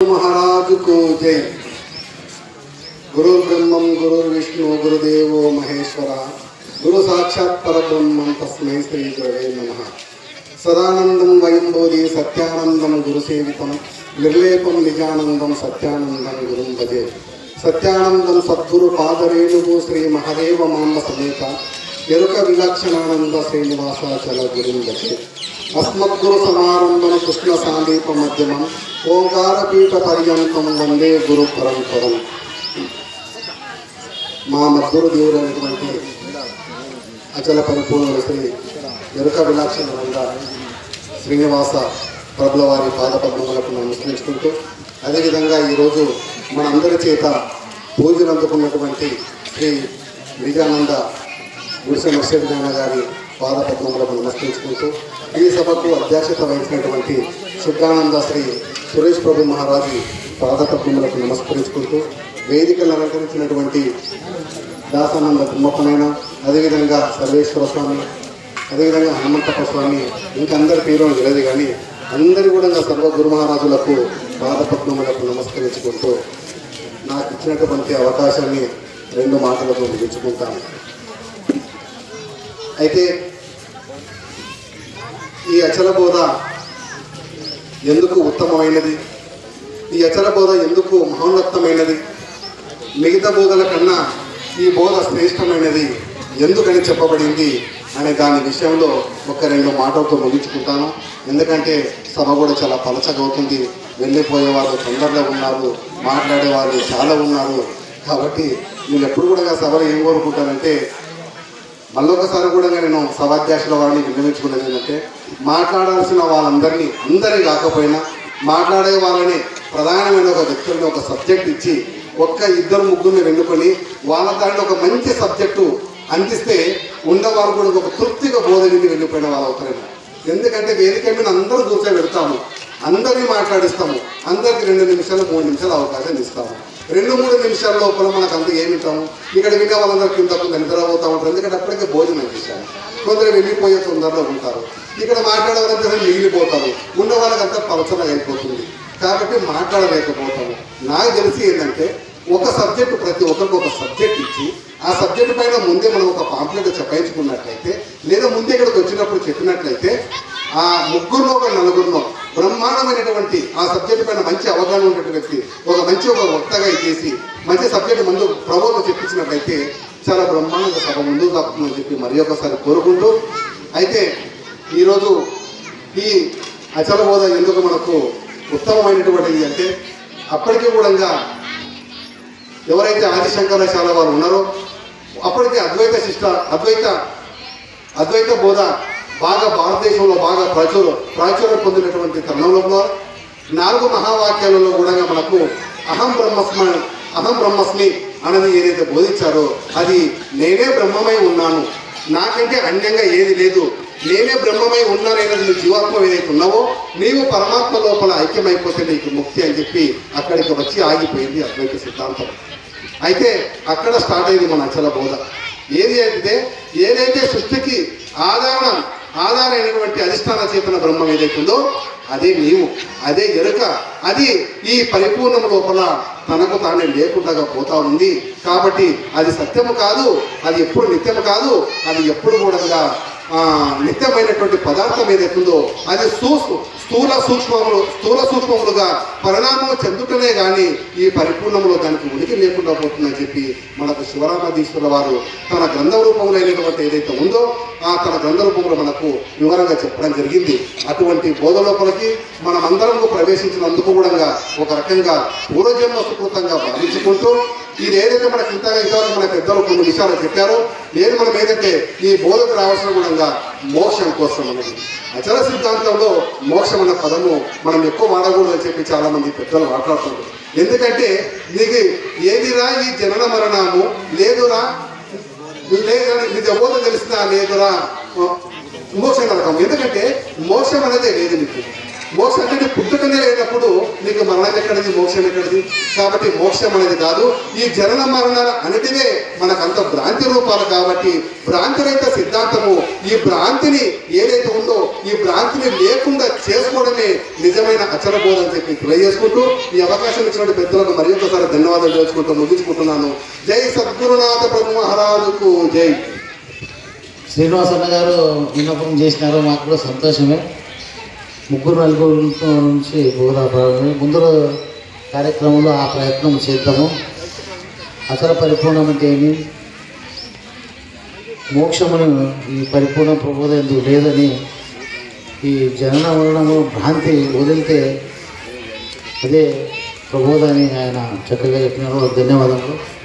महाराज को जय गुरु ब्रह्मम गुरु विष्णु गुरुदेवो महेश्वरा गुरु साक्षात् परब्रह्मं तस्मै श्री गुरवे नमः सदानन्दं वयं बोधि सत्यानन्दं गुरुसेवितं निर्लेपं निजानन्दं सत्यानन्दं गुरुं भजे सत्यानन्दं सद्गुरुपादरेणुः श्रीमहदेव माम्ब समेत ఎరుక విలక్షణానంద శ్రీనివాసాచల గురుందకే అస్మద్గురు సమారంభం కృష్ణ సాందీప మధ్యమం ఓంకారపీఠ పర్యంతం వందే గురు పరంపరం మా మద్గురు దేవుడైనటువంటి అచల పరిపూర్ణ శ్రీ ఎరుక విలక్షణానంద శ్రీనివాస ప్రభుల వారి పాదపద్మములకు నమస్కరించుకుంటూ అదేవిధంగా ఈరోజు మనందరి చేత పూజలు అందుకున్నటువంటి శ్రీ విజయానంద గుడిసె నరసింహనారాయణ గారి పాదపద్మములకు నమస్కరించుకుంటూ ఈ సభకు అధ్యక్షత వహించినటువంటి శుద్ధానంద శ్రీ సురేష్ ప్రభు మహారాజు పాదపద్మములకు నమస్కరించుకుంటూ వేదికలు అలంకరించినటువంటి దాసానంద కుమ్మకునైన అదేవిధంగా సర్వేశ్వర స్వామి అదేవిధంగా హనుమంతప్ప స్వామి ఇంకా అందరి పేరు తెలియదు కానీ అందరి కూడా సర్వ గురు మహారాజులకు పాదపద్మములకు నమస్కరించుకుంటూ నాకు ఇచ్చినటువంటి అవకాశాన్ని రెండు మాటలతో ముగించుకుంటాను. అయితే ఈ అచల బోధ ఎందుకు ఉత్తమమైనది? ఈ అచల బోధ ఎందుకు మహోన్నతమైనది? మిగతా బోధల కన్నా ఈ బోధ శ్రేష్టమైనది ఎందుకని చెప్పబడింది అనే దాని విషయంలో ఒక రెండు మాటలతో ముగించుకుంటాను. ఎందుకంటే సభ కూడా చాలా పలచగా అవుతుంది. వెళ్ళిపోయే వాళ్ళు తొందరలో ఉన్నారు మాట్లాడే వాళ్ళు చాలా ఉన్నారు. కాబట్టి నేను ఎప్పుడు కూడా సభలో ఏం కోరుకుంటానంటే మళ్ళొకసారి కూడా నేను సభాధ్యక్షుల వారిని విన్నవించుకున్నది ఏంటంటే మాట్లాడాల్సిన వాళ్ళందరినీ అందరినీ కాకపోయినా మాట్లాడే వాళ్ళని ప్రధానమైన ఒక వ్యక్తుల్ని ఒక సబ్జెక్ట్ ఇచ్చి ఒక్క ఇద్దరు ముగ్గురిని వెన్నుకొని వాళ్ళ దాంట్లో ఒక మంచి సబ్జెక్టు అందిస్తే ఉన్నవారు కూడా ఒక తృప్తిగా బోధనకి వెళ్ళిపోయిన వాళ్ళు అవుతారేమో. ఎందుకంటే వేదిక మీద అందరూ కూర్చొని పెడతాము అందరినీ మాట్లాడిస్తాము అందరికి రెండు నిమిషాలు మూడు నిమిషాలు అవకాశం ఇస్తాము. రెండు మూడు నిమిషాల లోపల మనకు అంత ఏమిటాము ఇక్కడ మిగతా వాళ్ళందరికీ కింద నిద్రపోతూ ఉంటారు. ఎందుకంటే అప్పటికే భోజనం చేశాను కొందరు వెళ్ళిపోయే తొందరలో ఉంటారు. ఇక్కడ మాట్లాడాలంటే మిగిలిపోతారు. ఉన్న వాళ్ళకంతా పలచన అయిపోతుంది. కాబట్టి మాట్లాడలేకపోతాము. నాకు తెలిసి ఏంటంటే ఒక సబ్జెక్టు ప్రతి ఒక్కరికి ఒక సబ్జెక్ట్ ఇచ్చి ఆ సబ్జెక్ట్ పైన ముందే మనం ఒక పాంప్లెట్ చెప్పించుకున్నట్లయితే లేదా ముందే ఇక్కడికి వచ్చినప్పుడు చెప్పినట్లయితే ఆ ముగ్గురులో ఒక నలుగురిలో బ్రహ్మాండమైనటువంటి ఆ సబ్జెక్ట్ పైన మంచి అవగాహన ఉన్నటువంటి వ్యక్తి ఒక మంచి ఒక వక్తగా చేసి మంచి సబ్జెక్ట్ ముందు ప్రభుత్వం చెప్పించినట్లయితే చాలా బ్రహ్మాండంగా సభ ముందు సాగుతుందని చెప్పి మరి ఒకసారి కోరుకుంటూ అయితే ఈరోజు ఈ అచల హోదా ఎందుకు మనకు ఉత్తమమైనటువంటిది అంటే అప్పటికి కూడా ఎవరైతే ఆదిశంకరాచార్య వారు ఉన్నారో అప్పటికి అద్వైత శిష్ట అద్వైత అద్వైత బోధ బాగా భారతదేశంలో బాగా ప్రచురం ప్రాచుర్యం పొందినటువంటి తరుణంలో నాలుగు మహావాక్యాలలో కూడా మనకు అహం బ్రహ్మస్మ అహం బ్రహ్మస్మి అన్నది ఏదైతే బోధించారో అది నేనే బ్రహ్మమై ఉన్నాను. నాకంటే అన్యంగా ఏది లేదు. నేనే బ్రహ్మమై ఉన్నానైనది నీ జీవాత్మ ఏదైతే ఉన్నావో నీవు పరమాత్మ లోపల ఐక్యమైపోతే నీకు ముక్తి అని చెప్పి అక్కడికి వచ్చి ఆగిపోయింది అద్వైత సిద్ధాంతం. అయితే అక్కడ స్టార్ట్ అయింది మన అచల బోధ. ఏది అంటే ఏదైతే సృష్టికి ఆధారం ఆధారైనటువంటి అధిష్టాన చేతన బ్రహ్మం ఏదైతే ఉందో అదే నీవు. అదే ఎరుక అది ఈ పరిపూర్ణం లోపల తనకు తానే లేకుండా పోతా ఉంది. కాబట్టి అది సత్యము కాదు అది ఎప్పుడు నిత్యము కాదు అది ఎప్పుడు కూడా నిత్యమైనటువంటి పదార్థం ఏదైతుందో అది సూ స్థూల సూక్ష్మములు స్థూల సూక్ష్మములుగా పరిణామం చెందుటనే కానీ ఈ పరిపూర్ణంలో దానికి ఉనికి లేకుండా పోతుందని చెప్పి మనకు శివరామాధీశ్వర వారు తన గ్రంథ రూపంలో అయినటువంటి ఏదైతే ఉందో ఆ తన గ్రంథ రూపంలో మనకు వివరంగా చెప్పడం జరిగింది. అటువంటి బోధ లోపలికి మనం అందరం ప్రవేశించినందుకు కూడా ఒక రకంగా పూర్వజన్మ సుకృతంగా భావించుకుంటూ ఇది ఏదైతే మనకి ఇంతగా ఇంతవరకు మన పెద్దలు కొన్ని విషయాలు చెప్పారో. నేను మనం ఏదంటే ఈ బోధకు రావాల్సిన కూడా మోక్షం కోసం అనేది అచల సిద్ధాంతంలో మోక్షం అన్న పదము మనం ఎక్కువ వాడకూడదు అని చెప్పి చాలా మంది పెద్దలు మాట్లాడుతున్నారు. ఎందుకంటే నీకు ఏదిరా ఈ జనన మరణము? లేదురా. లేదని నీకు తెలిసినా లేదురా. మోక్షం నరకం ఎందుకంటే మోక్షం అనేది లేదు నీకు. మరణం ఎక్కడిది? మోక్షం ఎక్కడిది? కాబట్టి మోక్షం అనేది కాదు ఈ జనన మరణాల అనేటివే మనకంత భ్రాంతి రూపాలు కాబట్టి భ్రాంతి రహిత సిద్ధాంతము ఈ భ్రాంతిని ఏదైతే ఉందో ఈ భ్రాంతిని లేకుండా చేసుకోవడమే నిజమైన అచరబోధ అని చెప్పి తెలియజేసుకుంటూ ఈ అవకాశం ఇచ్చినటువంటి పెద్దలకు మరి ఒకసారి ధన్యవాదాలు తెలుసుకుంటూ ముగించుకుంటున్నాను. జై సద్గురునాథ ప్రభు మహారాజుకు జై. శ్రీనివాస అన్న గారు విన్నపం చేసినారు మాకు కూడా సంతోషమే. ముగ్గురు నలుగురు నుంచి బోధన ప్రారంభం ముందు కార్యక్రమంలో ఆ ప్రయత్నం చేద్దాము. అసలు పరిపూర్ణం అంటే ఏమి? మోక్షమును ఈ పరిపూర్ణ ప్రబోధం ఎందుకు లేదని ఈ జనన మరణము భ్రాంతి వదిలితే అదే ప్రబోధాన్ని ఆయన చక్కగా చెప్పినారు. ధన్యవాదాలు